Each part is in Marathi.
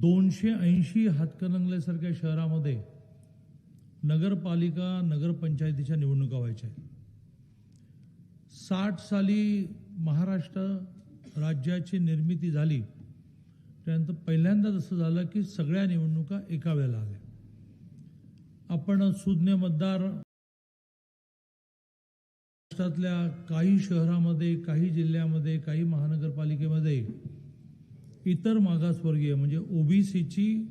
दोनशे ऐंशी हातकणंगल्यासारख्या शहरामध्ये नगरपालिका नगरपंचायतीच्या निवडणुका व्हायच्या आहेत. साठ साली महाराष्ट्र राज्याची निर्मिती झाली त्यानंतर पहिल्यांदाच असं झालं की सगळ्या निवडणुका एका वेळेला आल्या. आपण सुज्ञ मतदार महाराष्ट्रातल्या काही शहरामध्ये काही जिल्ह्यामध्ये काही महानगरपालिकेमध्ये इतर मागासवर्गीय म्हणजे ओबीसीची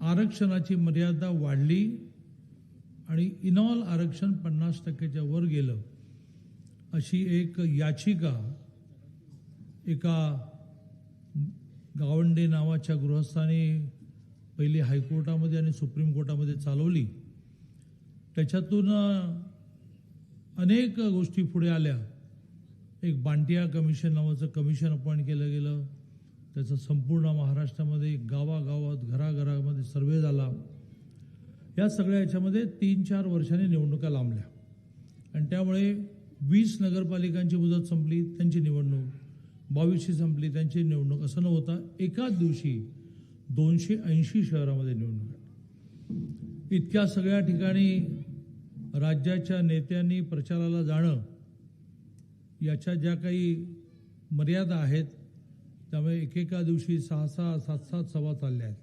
आरक्षणाची मर्यादा वाढली आणि इनॉल आरक्षण पन्नास टक्क्याच्या वर गेलं अशी एक याचिका एका गावंडे नावाच्या गृहस्थाने पहिली हायकोर्टामध्ये आणि सुप्रीम कोर्टामध्ये चालवली. त्याच्यातून अनेक गोष्टी पुढे आल्या. एक बांटिया कमिशन नावाचं कमिशन अपॉइंट केलं गेलं. त्याचं संपूर्ण महाराष्ट्रामध्ये गावागावात घराघरामध्ये सर्वे झाला. या सगळ्या याच्यामध्ये तीन चार वर्षांनी निवडणुका लांबल्या. आणि त्यामुळे वीस नगरपालिकांची मुदत संपली त्यांची निवडणूक. बावीसशे संपली त्यांची निवडणूक. असं न होता एकाच दिवशी दोनशे ऐंशी शहरामध्ये निवडणूक इतक्या सगळ्या ठिकाणी राज्याच्या नेत्यांनी प्रचाराला जाणं याच्या ज्या काही मर्यादा आहेत त्यामुळे एकेका दिवशी सहा सहा सात सात सभा चालल्या आहेत.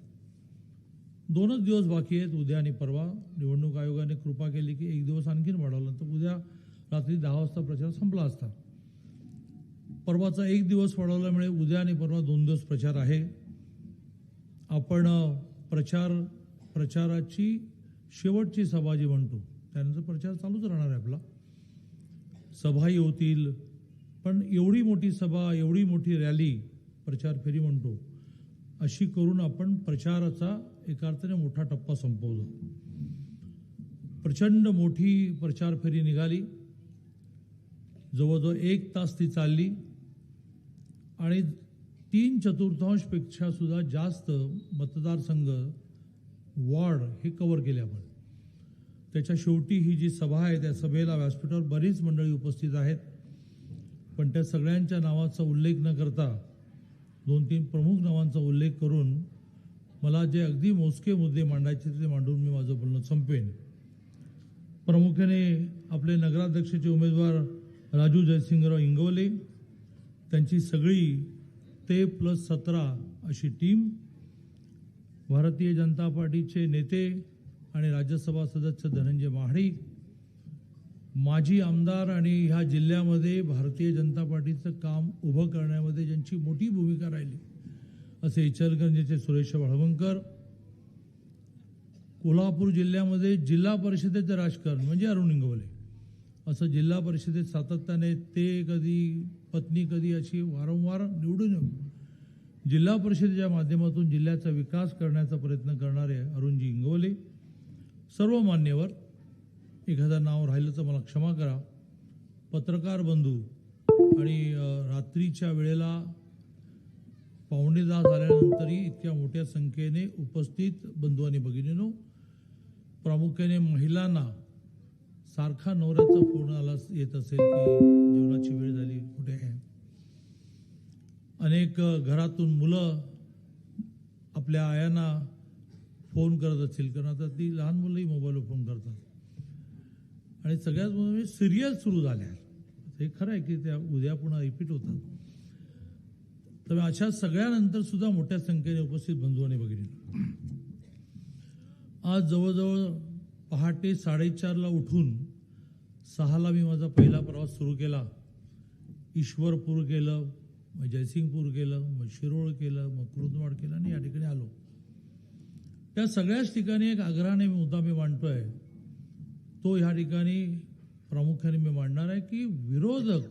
दोनच दिवस बाकी आहेत उद्या आणि परवा. निवडणूक आयोगाने कृपा केली की एक दिवस आणखीन वाढवला तर उद्या रात्री दहा वाजता प्रचार संपला असता. परवाचा एक दिवस वाढवल्यामुळे उद्या आणि परवा दोन दिवस प्रचार आहे. आपण प्रचार प्रचाराची शेवटची सभा जी म्हणतो त्यानंतर प्रचार चालूच राहणार आहे आपला. सभाही होतील पण एवढी मोठी सभा एवढी मोठी रॅली प्रचार फेरी म्हणतो. अशी करून आपण प्रचाराचा एका अर्थाने मोठा टप्पा संपवला. प्रचंड मोठी प्रचार फेरी निघाली. जवळजवळ एक तास ती चालली. आणि तीन चतुर्थांशपेक्षा सुद्धा जास्त मतदारसंघ वॉर्ड हे कव्हर केले आपण. त्याच्या शेवटी ही जी सभा आहे त्या सभेला व्यासपीठावर बरीच मंडळी उपस्थित आहेत. पण त्या सगळ्यांच्या नावाचा उल्लेख न करता दोन तीन प्रमुख नावांचा उल्लेख करून मला जे अगदी मोजके मुद्दे मांडायचे ते मांडून मी माझं बोलणं संपेन. प्रामुख्याने आपले नगराध्यक्षाचे उमेदवार राजू जयसिंगराव इंगवले त्यांची सगळी ते प्लस सतरा अशी टीम भारतीय जनता पार्टीचे नेते आणि राज्यसभा सदस्य धनंजय महाडिक माजी आमदार आणि ह्या जिल्ह्यामध्ये भारतीय जनता पार्टीचं काम उभं करण्यामध्ये ज्यांची मोठी भूमिका राहिली असे इचलकरंजीचे सुरेश वाळवंकर कोल्हापूर जिल्ह्यामध्ये जिल्हा परिषदेचं राजकारण म्हणजे अरुण इंगवले असं जिल्हा परिषदेत सातत्याने ते कधी पत्नी कधी अशी वारंवार निवडून येऊन जिल्हा परिषदेच्या माध्यमातून जिल्ह्याचा विकास करण्याचा प्रयत्न करणारे अरुणजी इंगवले सर्व मान्यवर एखादं नाव राहिलं तर मला क्षमा करा. पत्रकार बंधू आणि रात्रीच्या वेळेला पावणे दहा झाल्यानंतरही इतक्या मोठ्या संख्येने उपस्थित बंधू आणि भगिनीनो प्रामुख्याने महिलांना सारखा नवऱ्याचा फोन आला येत असेल की जेवणाची वेळ झाली कुठे आहे? अनेक घरातून मुलं आपल्या आयांना फोन करत असतील कारण आता ती लहान मुलंही मोबाईलवर फोन करतात. आणि सगळ्याच म्हणजे सिरियल सुरू झाल्या. हे खरं आहे की त्या उद्या पुन्हा रिपीट होतात. तर अशा सगळ्यानंतर सुद्धा मोठ्या संख्येने उपस्थित बंधू आणि भगिनी. आज जवळजवळ पहाटे साडेचारला उठून सहाला मी माझा पहिला प्रवास सुरू केला. ईश्वरपूर केलं मग जयसिंगपूर केलं मग शिरोळ केलं मग कुरुंदवाड केलं आणि या ठिकाणी आलो. त्या सगळ्याच ठिकाणी एक आग्रहाने मुद्दा मी मांडतोय. तो ह्या ठिकाणी प्रामुख्याने मी मांडणार आहे की विरोधक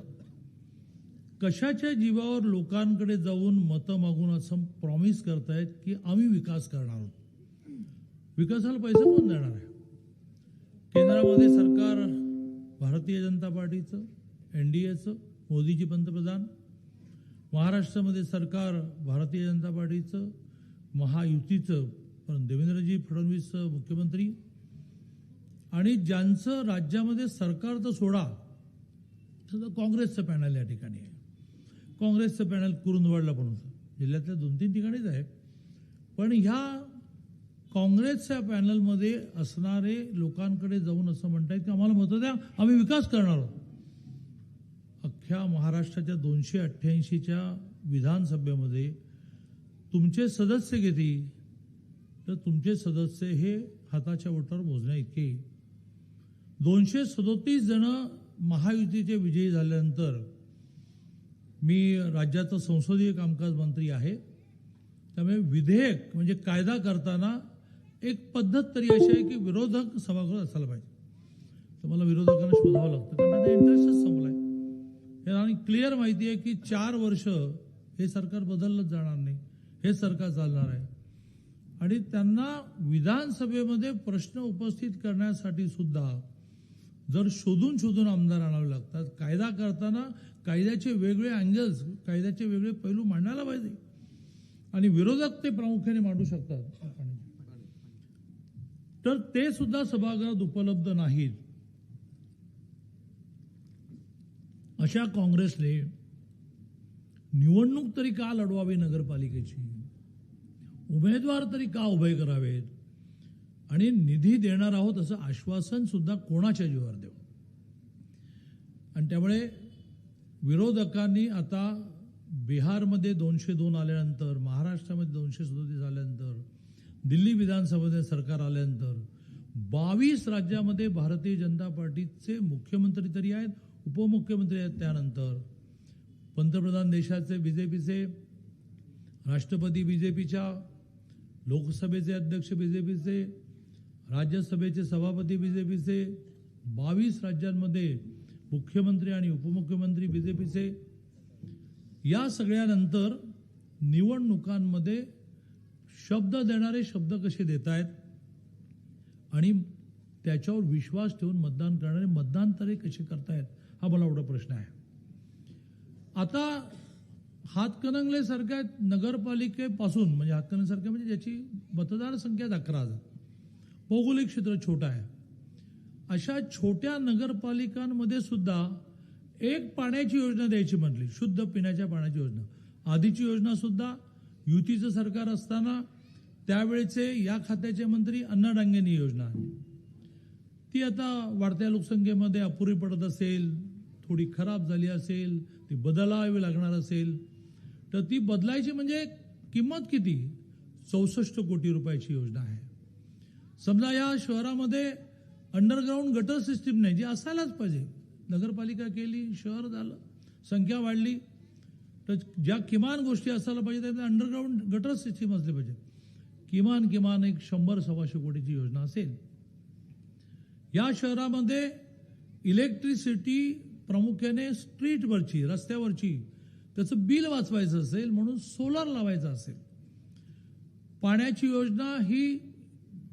कशाच्या जीवावर लोकांकडे जाऊन मतं मागून असं प्रॉमिस करतायत की आम्ही विकास करणार आहोत? विकासाला पैसे कोण देणार आहे? केंद्रामध्ये सरकार भारतीय जनता पार्टीचं एन डी एचं मोदीजी पंतप्रधान महाराष्ट्रामध्ये सरकार भारतीय जनता पार्टीचं महायुतीचं पण देवेंद्रजी फडणवीस मुख्यमंत्री आणि ज्यांचं राज्यामध्ये सरकार तर सोडा तसं काँग्रेसचं पॅनल या ठिकाणी आहे. काँग्रेसचं पॅनल कुरुंदवाडला पण होतं. जिल्ह्यातल्या दोन तीन ठिकाणीच आहे. पण ह्या काँग्रेसच्या पॅनलमध्ये असणारे लोकांकडे जाऊन असं म्हणतायत की आम्हाला मतं द्या आम्ही विकास करणार आहोत. अख्ख्या महाराष्ट्राच्या दोनशे अठ्ठ्याऐंशीच्या विधानसभेमध्ये तुमचे सदस्य किती? तर तुमचे सदस्य हे हाताच्या बोटावर मोजण्या इतके दोनशे सदोतीस जण महायुतीचे विजयी झाल्यानंतर मी राज्याचा संसदीय कामकाज मंत्री आहे. त्यामुळे विधेयक म्हणजे कायदा करताना एक पद्धत तरी अशी आहे की विरोधक सभागृह असायला पाहिजे. तर मला विरोधकांना शोधावं लागतं कारण त्यांचा इंटरेस्टच संपलाय. हे आणि क्लिअर माहिती आहे की चार वर्ष हे सरकार बदललंच जाणार नाही हे सरकार चालणार आहे. आणि त्यांना विधानसभेमध्ये प्रश्न उपस्थित करण्यासाठी सुद्धा जर शोधून शोधून आमदार आणावे लागतात कायदा करताना कायद्याचे वेगळे अँगल्स कायद्याचे वेगळे पैलू मांडायला पाहिजे. आणि विरोधक ते प्रामुख्याने मांडू शकतात. तर ते सुद्धा सभागृहात उपलब्ध नाहीत. अशा काँग्रेसने निवडणूक तरी का लढवावी नगरपालिकेची? उमेदवार तरी का उभे करावेत? आणि निधी देणार आहोत असं आश्वासन सुद्धा कोणाच्या जीवावर देऊ? आणि त्यामुळे विरोधकांनी आता बिहारमध्ये दोनशे दोन आल्यानंतर महाराष्ट्रामध्ये दोनशे सदोतीस आल्यानंतर दिल्ली विधानसभेमध्ये सरकार आल्यानंतर बावीस राज्यामध्ये भारतीय जनता पार्टीचे मुख्यमंत्री तरी आहेत उपमुख्यमंत्री आहेत त्यानंतर. पंतप्रधान देशाचे बी जे पीचे राष्ट्रपती बी जे पीच्या लोकसभेचे अध्यक्ष बी जे पीचे राज्यसभेचे सभापती बी जे पीचे बावीस राज्यांमध्ये मुख्यमंत्री आणि उपमुख्यमंत्री बी जे पीचे या सगळ्यानंतर निवडणुकांमध्ये शब्द देणारे शब्द कसे देत आहेत आणि त्याच्यावर विश्वास ठेवून मतदान करणारे मतदान तरी कसे करतायत? हा मला एवढा प्रश्न आहे. आता हातकणंगलेसारख्या नगरपालिकेपासून म्हणजे हातकणंगलेसारख्या म्हणजे ज्याची मतदार संख्या अकरा हजार भौगोलिक क्षेत्र छोटं आहे. अशा छोट्या नगरपालिकांमध्ये सुद्धा एक पाण्याची योजना द्यायची म्हटली. शुद्ध पिण्याच्या पाण्याची योजना. आधीची योजना सुद्धा युतीचं सरकार असताना त्यावेळेचे या खात्याचे मंत्री अण्णा योजना आणली. ती आता वाढत्या लोकसंख्येमध्ये अपुरी पडत असेल थोडी खराब झाली असेल ती बदलावी लागणार असेल तर ती बदलायची म्हणजे किंमत किती? चौसष्ट कोटी रुपयाची योजना आहे. समजा या शहरामध्ये अंडरग्राऊंड गटर सिस्टीम नाही जी असायलाच पाहिजे. नगरपालिका केली शहर झालं संख्या वाढली. तर ज्या किमान गोष्टी असायला पाहिजे त्यामध्ये अंडरग्राऊंड गटर सिस्टीम असली पाहिजे किमान किमान एक शंभर सव्वाशे कोटीची योजना असेल. या शहरामध्ये इलेक्ट्रिसिटी प्रामुख्याने स्ट्रीटवरची रस्त्यावरची त्याचं बिल वाचवायचं असेल म्हणून सोलार लावायचं असेल. पाण्याची योजना ही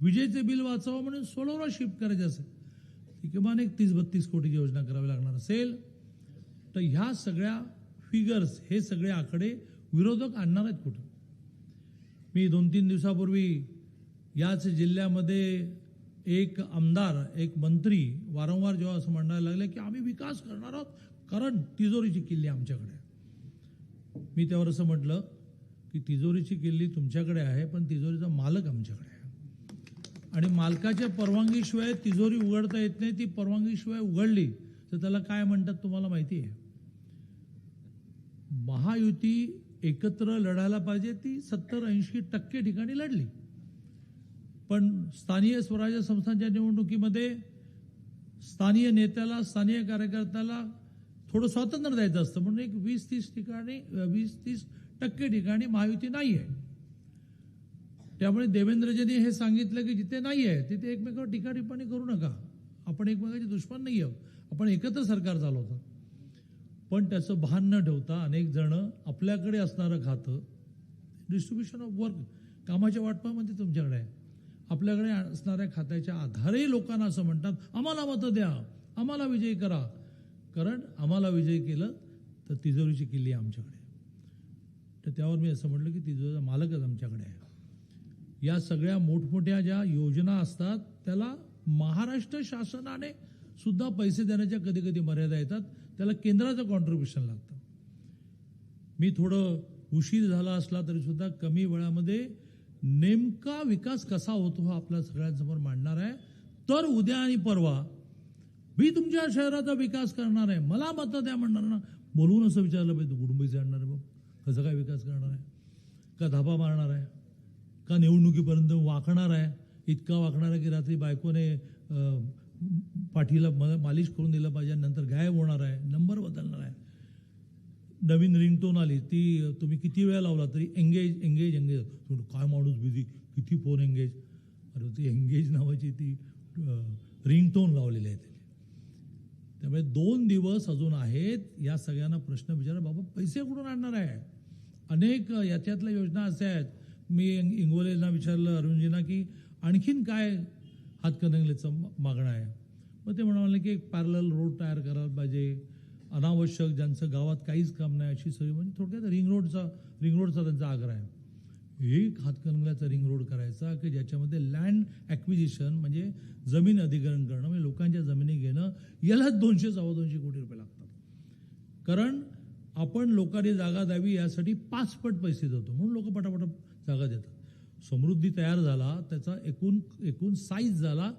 विजेचे बिल वाचावं म्हणून सोलरवर शिफ्ट करायचे असेल. ती किमान एक तीस बत्तीस कोटीची योजना करावी लागणार असेल. तर ह्या सगळ्या फिगर्स हे सगळे आकडे विरोधक आणणार आहेत कुठं? मी दोन तीन दिवसापूर्वी याच जिल्ह्यामध्ये एक आमदार एक मंत्री वारंवार जेव्हा असं म्हणायला लागले की आम्ही विकास करणार आहोत कारण तिजोरीची किल्ली आमच्याकडे आहे. मी त्यावर असं म्हटलं की तिजोरीची किल्ली तुमच्याकडे आहे पण तिजोरीचा मालक आमच्याकडे आहे. आणि मालकाच्या परवानगीशिवाय तिजोरी उघडता येत नाही ती परवानगीशिवाय उघडली तर त्याला काय म्हणतात तुम्हाला माहिती आहे? महायुती एकत्र लढायला पाहिजे ती सत्तर ऐंशी टक्के ठिकाणी लढली. पण स्थानीय स्वराज्य संस्थांच्या निवडणुकीमध्ये स्थानीय नेत्याला स्थानीय कार्यकर्त्याला थोडं स्वातंत्र्य द्यायचं असतं. म्हणून एक वीस तीस ठिकाणी वीस तीस टक्के ठिकाणी महायुती नाही आहे त्यामुळे देवेंद्रजींनी हे सांगितलं की जिथे नाही आहे तिथे एकमेकावर टीका टिप्पणी करू नका. आपण एकमेकाचे दुश्मन नाही आहोत. आपण एकत्र सरकार चालवतो. पण त्याचं भान न ठेवता अनेक जण आपल्याकडे असणारं खातं डिस्ट्रीब्युशन ऑफ वर्क कामाच्या वाटपामध्ये तुमच्याकडे आहे. आपल्याकडे असणाऱ्या खात्याच्या आधारे लोकांना असं म्हणतात आम्हाला मतं द्या आम्हाला विजयी करा. कारण आम्हाला विजयी केलं तर तिजोरीची किल्ली आमच्याकडे तर त्यावर मी असं म्हटलं की तिजोरीचा मालकच आमच्याकडे आहे. या सगळ्या मोठमोठ्या ज्या योजना असतात त्याला महाराष्ट्र शासनाने सुद्धा पैसे देण्याच्या कधी कधी मर्यादा येतात. त्याला केंद्राचं कॉन्ट्रीब्युशन लागतं. मी थोडं उशीर झाला असला तरी सुद्धा कमी वेळामध्ये नेमका विकास कसा होतो हा आपल्या सगळ्यांसमोर मांडणार आहे. तर उद्या आणि परवा मी तुमच्या शहराचा विकास करणार आहे. मला मतं द्या म्हणणार ना. बोलवून असं विचारलं पाहिजे कुटुंबीचे आणणार आहे कसं काय विकास करणार आहे? का धाबा मारणार आहे? का निवडणुकीपर्यंत वाकणार आहे इतका वाकणार आहे की रात्री बायकोने पाठीला मालिश करून दिलं पाहिजे नंतर गायब होणार आहे नंबर बदलणार आहे. नवीन रिंगटोन आली ती तुम्ही किती वेळा लावला तरी एंगेज एंगेज एंगेज काय माणूस बिझी किती फोन एंगेज अरे ती एंगेज नावाची ती रिंगटोन लावलेली आहे त्याने. त्यामुळे दोन दिवस अजून आहेत या सगळ्यांना प्रश्न विचारा बाबा पैसे कुठून आणणार आहे? अनेक याच्यातल्या योजना अशा आहेत मी इंग- इंगोलेंना विचारलं अरुणजींना की आणखीन काय हातकणंगलेचं मागणं आहे? मग ते म्हणाले की एक पॅरल रोड तयार करायला पाहिजे. अनावश्यक ज्यांचं गावात काहीच काम नाही अशी सगळी म्हणजे थोडक्यात रिंग रोडचा रिंग रोडचा त्यांचा आग्रह आहे. एक हातकणंगल्याचा रिंग रोड करायचा की ज्याच्यामध्ये लँड ॲक्विजिशन म्हणजे जमीन अधिग्रहण करणं म्हणजे लोकांच्या जमिनी घेणं यालाच दोनशे सव्वा दोनशे कोटी रुपये लागतात. कारण आपण लोकांनी जागा द्यावी यासाठी पाचपट पैसे देतो. म्हणून लोक पटापट जागा देतात. समृद्धी तयार झाला त्याचा एकूण एकूण साईज झाला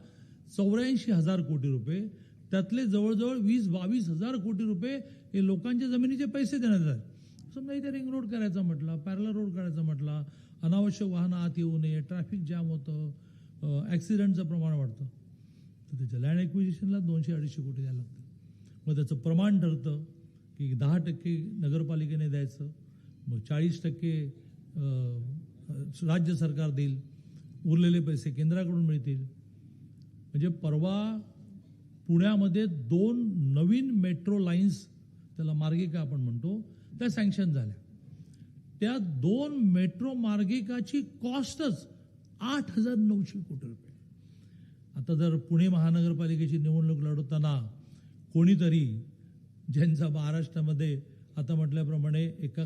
चौऱ्याऐंशी हजार कोटी रुपये. त्यातले जवळजवळ वीस बावीस हजार कोटी रुपये हे लोकांच्या जमिनीचे पैसे देण्यात आहेत समजा इथे रिंग रोड करायचा म्हटला पॅरल रोड करायचा म्हटला अनावश्यक वाहनं आत येऊ नये ट्रॅफिक जाम होतं ॲक्सिडेंटचं प्रमाण वाढतं. तर त्याच्या लँड ॲक्विजिशनला दोनशे अडीचशे कोटी द्यायला लागतं. मग त्याचं प्रमाण ठरतं की दहा टक्के नगरपालिकेने द्यायचं मग चाळीस टक्के राज्य सरकार देईल उरलेले पैसे केंद्राकडून मिळतील. म्हणजे परवा पुण्यामध्ये दोन नवीन मेट्रो लाईन्स त्याला मार्गिका आपण म्हणतो त्या सँक्शन झाल्या. त्या दोन मेट्रो मार्गिकाची कॉस्टच आठ हजार नऊशे कोटी रुपये. आता जर पुणे महानगरपालिकेची निवडणूक लढवताना कोणीतरी ज्यांचा महाराष्ट्रामध्ये आता म्हटल्याप्रमाणे एका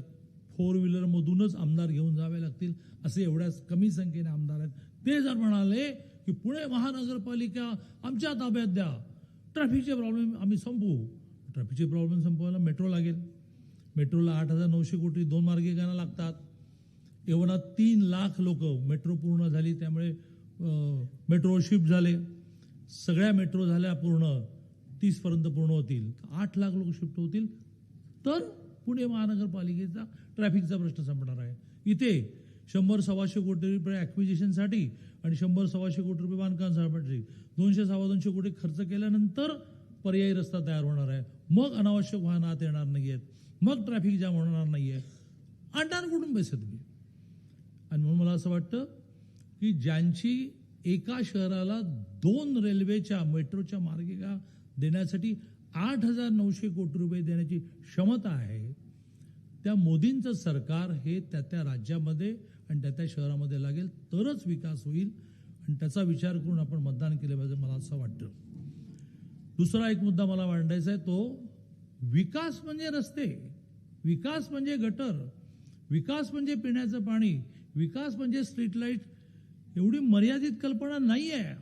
फोर व्हीलरमधूनच आमदार घेऊन जावे लागतील असे एवढ्या कमी संख्येने आमदार आहेत. ते जर म्हणाले की पुणे महानगरपालिका आमच्या ताब्यात द्या. ट्रॅफिकचे प्रॉब्लेम आम्ही संपवू. ट्रॅफिकचे प्रॉब्लेम संपवायला मेट्रो लागेल. मेट्रोला आठ हजार नऊशे कोटी दोन मार्गिकांना लागतात. एवढा तीन लाख लोक मेट्रो पूर्ण झाली त्यामुळे मेट्रो शिफ्ट झाले. सगळ्या मेट्रो झाल्या पूर्ण तीसपर्यंत पूर्ण होतील. आठ लाख लोक शिफ्ट होतील. तर पुणे महानगरपालिकेचा ट्रॅफिकचा प्रश्न संपणार आहे. इथे शंभर सव्वाशे कोटी रुपये ॲक्विजिशनसाठी आणि शंभर सव्वाशे कोटी रुपये बांधकामासाठी दोनशे सव्वा दोनशे कोटी खर्च केल्यानंतर पर्यायी रस्ता तयार होणार आहे. मग अनावश्यक वाहनं आत येणार नाही आहेत मग ट्रॅफिक जाम होणार नाही आहे आणणार कुठून पैसे तुम्ही? आणि म्हणून मला असं वाटतं की ज्यांची एका शहराला दोन रेल्वेच्या मेट्रोच्या मार्गिका देण्यासाठी आठ हजार नऊशे कोटी रुपये देण्याची क्षमता आहे त्या मोदींचं सरकार हे त्या त्या राज्यामध्ये आणि त्या त्या शहरामध्ये लागेल तरच विकास होईल. आणि त्याचा विचार करून आपण मतदान केलं पाहिजे मला असं वाटतं. दुसरा एक मुद्दा मला मांडायचा आहे तो विकास म्हणजे रस्ते. विकास म्हणजे गटर. विकास म्हणजे पिण्याचं पाणी. विकास म्हणजे स्ट्रीट लाइट एवढी मर्यादित कल्पना नाही आहे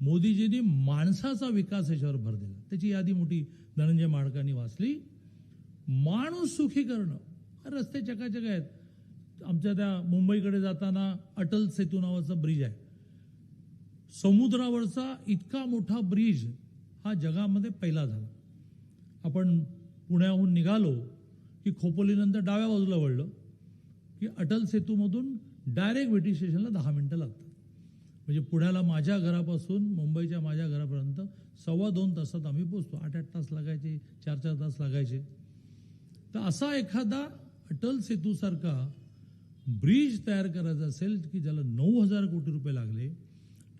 मोदीजींनी माणसाचा विकास याच्यावर भर दिला. त्याची यादी मोठी धनंजय माडकांनी वाचली. माणूस सुखी करणं. रस्ते चकाचक आहेत. आमच्या त्या मुंबईकडे जाताना अटल सेतू नावाचा ब्रिज आहे. समुद्रावरचा इतका मोठा ब्रिज हा जगामध्ये पहिला झाला. आपण पुण्याहून निघालो की खोपोलीनंतर डाव्या बाजूला वळलं की अटल सेतूमधून डायरेक्ट वेटी स्टेशनला दहा मिनटं लागतात. म्हणजे पुण्याला माझ्या घरापासून मुंबईच्या माझ्या घरापर्यंत सव्वा दोन तासात आम्ही पोचतो आठ आठ तास लागायचे चार चार तास लागायचे. तर असा एखादा अटल सेतूसारखा ब्रिज तयार करायचा असेल की ज्याला नऊ हजार कोटी रुपये लागले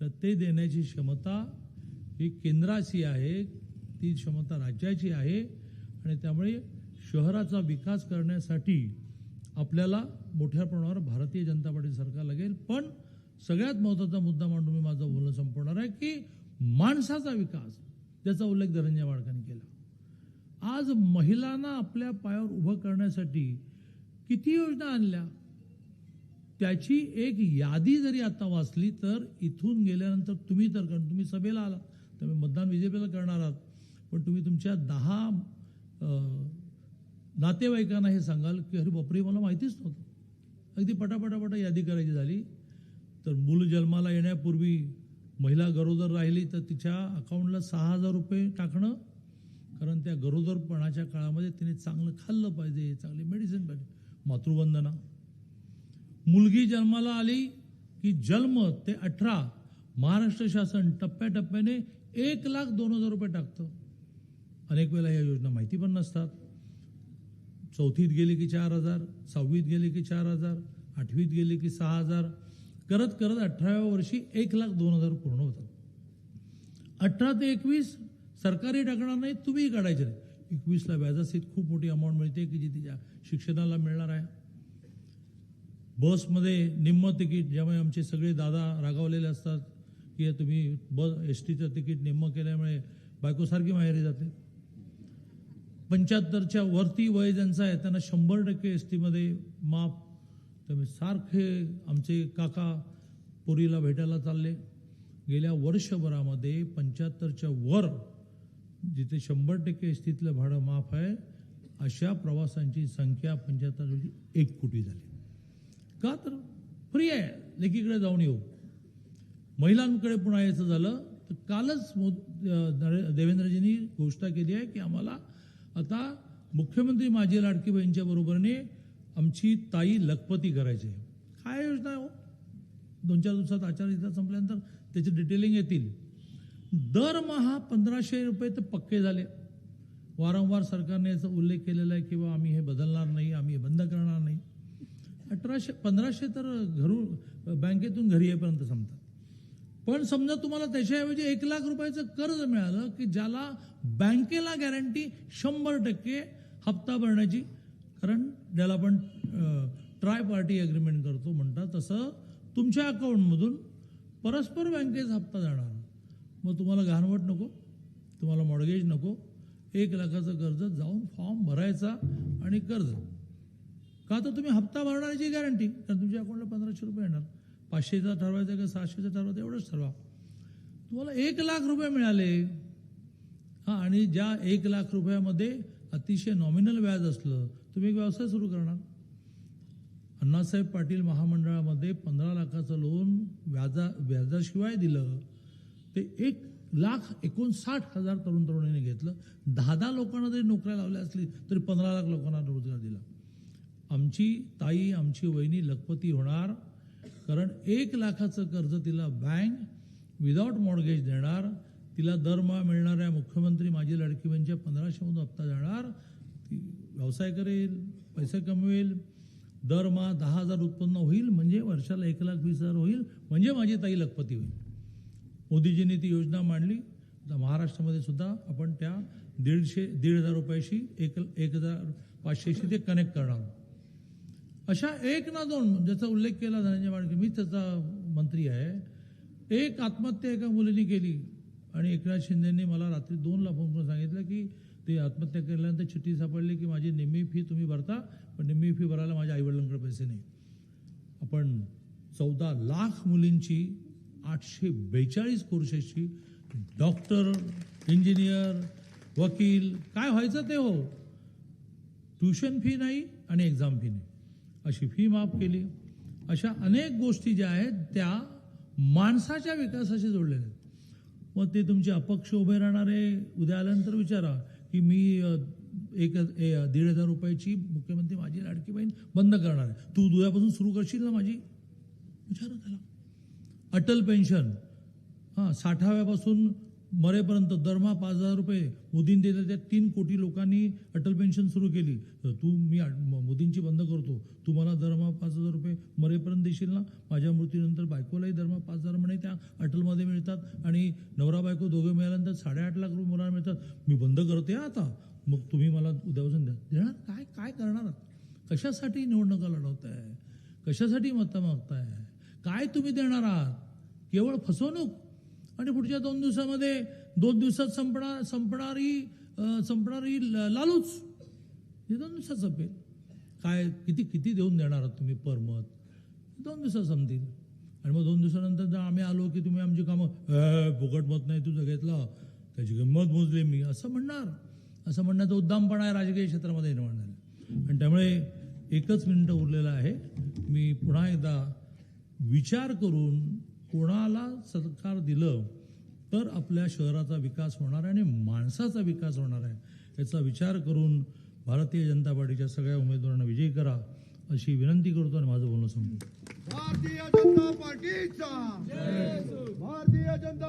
तर ते देण्याची क्षमता ही केंद्राची आहे ती क्षमता राज्याची आहे आणि त्यामुळे शहराचा विकास करण्यासाठी आपल्याला मोठ्या प्रमाणावर भारतीय जनता पार्टी सरकार लागेल. पण सगळ्यात महत्त्वाचा मुद्दा मांडून मी माझं बोलणं संपवणार आहे की माणसाचा विकास त्याचा उल्लेख धनंजय माडकांनी केला. आज महिलांना आपल्या पायावर उभं करण्यासाठी किती योजना आणल्या? त्याची एक यादी जरी आता वाचली तर इथून गेल्यानंतर तुम्ही तर कारण तुम्ही सभेला आला त्यामुळे मतदान बीजेपीला करणार आहात. पण तुम्ही तुमच्या दहा नातेवाईकांना हे सांगाल की अरे बापरे मला माहितीच नव्हतं. अगदी पटापटापटा यादी करायची झाली. तर मूल जन्माला येण्यापूर्वी महिला गरोदर राहिली तर तिच्या अकाउंटला सहा हजार रुपये टाकणं कारण त्या गरोदरपणाच्या काळामध्ये तिने चांगलं खाल्लं पाहिजे चांगली मेडिसिन पाहिजे. मातृवंदना. मुलगी जन्माला आली की जन्म ते अठरा. महाराष्ट्र शासन टप्प्याटप्प्याने एक लाख दोन हजार रुपये टाकतं. अनेक वेळेला या योजना माहिती पण नसतात. चौथीत गेली की चार हजार सहावीत गेली की चार हजार आठवीत गेली की सहा हजार. करत करत अठराव्या वर्षी एक लाख दोन हजार पूर्ण होतात. अठरा ते एकवीस सरकारी टाकणार नाही तुम्ही काढायचे नाही. एकवीसला व्याजासहित खूप मोठी अमाऊंट मिळते की जी तिच्या शिक्षणाला मिळणार आहे. बसमध्ये निम्म तिकीट ज्यामुळे आमचे सगळे दादा रागावलेले असतात की तुम्ही बस एस टीचं तिकीट निम्म केल्यामुळे बायकोसारखी माहेरी जाते. पंच्याहत्तरच्या वरती वय ज्यांचं आहे त्यांना शंभर टक्के एस टीमध्ये माफ. त्यामुळे सारखे आमचे काका पुरीला भेटायला चालले. गेल्या वर्षभरामध्ये पंच्याहत्तरच्या वर जिथे शंभर टक्के एस टीतलं भाडं माफ आहे अशा प्रवासांची संख्या पंच्याहत्तर एक कोटी झाली. का तर? फ्री आहे लेकीकडे जाऊन येऊ. महिलांकडे पुन्हा यायचं झालं तर कालच मो देवेंद्रजींनी घोषणा केली आहे की आम्हाला आता मुख्यमंत्री माझी लाडकी बहिणीच्या बरोबरीने आमची ताई लखपती करायची आहे. काय योजना आहे हो? दोन चार दिवसात आचारसंहिता संपल्यानंतर त्याची डिटेलिंग येतील. दरमहा पंधराशे रुपये तर पक्के झाले. वारंवार सरकारने याचा उल्लेख केलेला आहे की बा आम्ही हे बदलणार नाही आम्ही हे बंद करणार नाही. अठराशे पंधराशे तर घरून बँकेतून घरी येईपर्यंत संपतात. पण समजा तुम्हाला त्याच्याऐवजी एक लाख रुपयाचं कर्ज मिळालं की ज्याला बँकेला गॅरंटी शंभर टक्के हप्ता भरण्याची कारण ज्याला आपण ट्राय पार्टी अग्रीमेंट करतो म्हणतात तसं तुमच्या अकाउंटमधून परस्पर बँकेचा हप्ता जाणार. मग तुम्हाला घाणवट नको तुम्हाला मॉडगेज नको एक लाखाचं कर्ज जाऊन फॉर्म भरायचा आणि कर्ज. का तर तुम्ही हप्ता भरणाऱ्याची गॅरंटी कारण तुमच्या अकाउंटला पंधराशे रुपये येणार. पाचशेचा ठरवायचा का सहाशेचा ठरवायचा एवढंच ठरवा. तुम्हाला एक लाख रुपये मिळाले. हां आणि ज्या एक लाख रुपयामध्ये अतिशय नॉमिनल व्याज असलं तुम्ही एक व्यवसाय सुरू करणार. अण्णासाहेब पाटील महामंडळामध्ये पंधरा लाखाचं लोन व्याजा व्याजाशिवाय दिलं. ते एक लाख एकोणसाठ हजार तरुण तरुणांनी घेतलं. दहा दहा लोकांना जरी नोकऱ्या लावल्या असली तरी पंधरा लाख लोकांना रोजगार दिला. आमची ताई आमची वहिनी लखपती होणार कारण एक लाखाचं कर्ज तिला बँक विदाऊट मॉडगेज देणार तिला दरमहा मिळणाऱ्या मुख्यमंत्री माझी लडकी बहिणीच्या पंधराशेमधून हप्ता जाणार ती व्यवसाय करेल पैसे कमवेल दरमहा दहा हजार उत्पन्न होईल म्हणजे वर्षाला एक लाख वीस हजार होईल म्हणजे माझी ताई लखपती होईल. मोदीजींनी ती योजना मांडली. महाराष्ट्रामध्ये सुद्धा आपण त्या दीडशे दीड हजार रुपयाशी एक एक हजार पाचशेशी ते कनेक्ट करणार अशा एक ना दोन ज्याचा उल्लेख केला धनंजय माडके मी त्याचा मंत्री आहे. एक आत्महत्या एका मुलीने केली आणि एकनाथ शिंदेंनी मला रात्री दोनला फोन करून सांगितलं की ते आत्महत्या केल्यानंतर चिठ्ठी सापडली की माझी निम्मी फी तुम्ही भरता पण निम्मी फी भरायला माझ्या आईवडिलांकडे पैसे नाही. आपण चौदा लाख मुलींची आठशे बेचाळीस कोर्सेसची डॉक्टर इंजिनियर वकील काय व्हायचं ते हो. ट्युशन फी नाही आणि एक्झाम फी नाही. अशी फी माफ केली. अशा अनेक गोष्टी ज्या आहेत त्या माणसाच्या विकासाशी जोडलेल्या आहेत. मग ते तुमचे अपक्ष उभे राहणारे उद्या आल्यानंतर विचारा की मी एक ए, दीड हजार रुपयाची मुख्यमंत्री माझी लाडकी बहीण बंद करणार आहे. तू उद्यापासून सुरू करशील ना माझी? विचारा त्याला. अटल पेन्शन. हां साठाव्यापासून मरेपर्यंत दरमहा पाच हजार रुपये मोदींनी दिले त्या तीन कोटी लोकांनी अटल पेन्शन सुरू केली. तर तू मी मोदींची बंद करतो. तू मला दरमहा पाच हजार रुपये मरेपर्यंत देशील ना? माझ्या मृत्यूनंतर बायकोलाही दरमहा पाच हजार म्हणे त्या अटलमध्ये मिळतात आणि नवरा बायको दोघे मिळाल्यानंतर साडेआठ लाख रुपये मुलांना मिळतात. मी बंद करते आता. मग तुम्ही मला उद्यापासून द्या. देणार? काय काय करणार? आहात? कशासाठी निवडणुका लढवताय? कशासाठी मतं मागताय? काय तुम्ही देणार आहात? केवळ फसवणूक. आणि पुढच्या दोन दिवसामध्ये दोन दिवसात संपणार संपणारी संपणारी ल- लालूच. हे दोन दिवसात संपेल. काय किती किती देऊन देणार आहात तुम्ही पर मत दोन दिवसात संपतील. आणि मग दोन दिवसानंतर जर आम्ही आलो की तुम्ही आमची कामं फुकट मत नाही तुझं घेतलं त्याची किंमत मोजली मी. असं म्हणणार. असं म्हणण्याचा उद्दामपणा आहे राजकीय क्षेत्रामध्ये निर्माण झाला आणि त्यामुळे एकच मिनिट उरलेलं आहे. मी पुन्हा एकदा विचार करून कोणाला सरकार दिलं तर आपल्या शहराचा विकास होणार आहे आणि माणसाचा विकास होणार आहे याचा विचार करून भारतीय जनता पार्टीच्या सगळ्या उमेदवारांना विजयी करा अशी विनंती करतो आणि माझं बोलणं संपतो भारतीय जनता पार्टीचा. भारतीय जनता